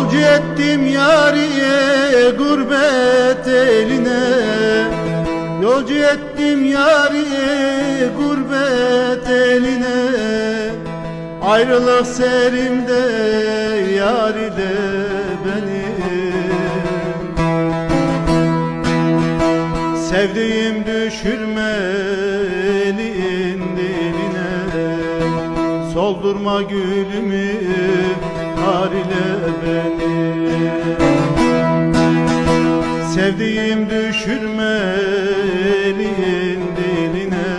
Yolcu ettim yariye gurbet eline. Yolcu ettim yariye gurbet eline. Ayrılık serimde yar ile beni. Sevdiğim düşürme elin diline. Soldurma gülümü har ile beni. Sevdiğim düşürme elin diline.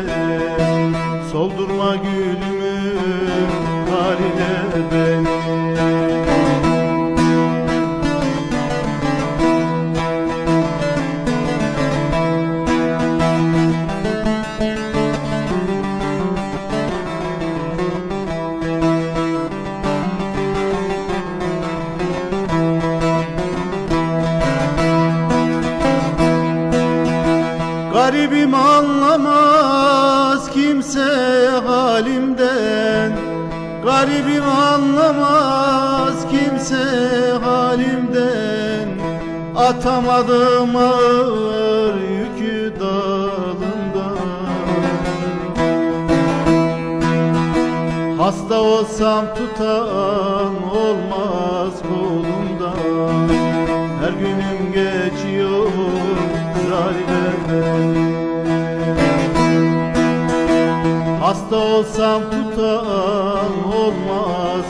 Soldurma gülümü har ile beni Garibim anlamaz kimse halimden. Garibim anlamaz kimse halimden. Atamadım ağır yükü dalımdan Hasta olsam tutan olmaz kolumdan. Her günüm geçiyor beni Hasta olsam tutan olmaz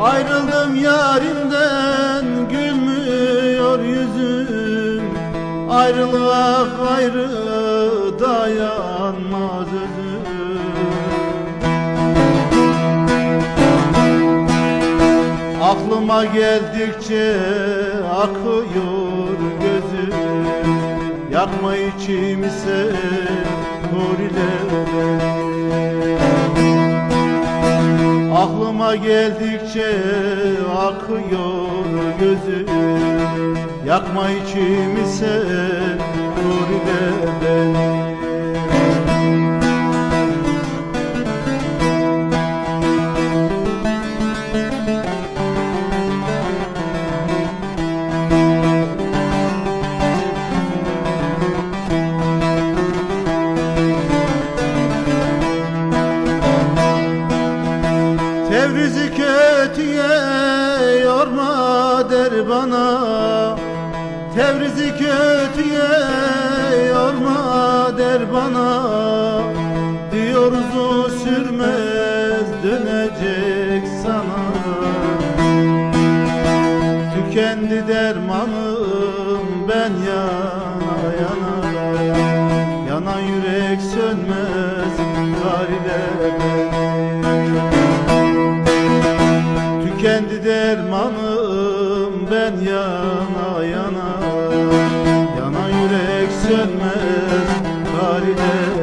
Ayrıldım yarimden gülmüyor yüzüm. Ayrılığa gayrı dayanmaz özüm. Aklıma geldikçe akıyor gözüm. Yakma içimi sen nur ile. Aklıma geldikçe akıyor gözüm Yakma içimi sen nur ile beni Tevrizi kötüye yorma der bana. Tevrizi kötüye yorma der bana. Diyoruz o sürmez dönecek sana. Tükendi dermanım ben yana yana. Yana yürek sönmez kar ile beni dermanım ben yana yana. Yana yürek sönmez kar ile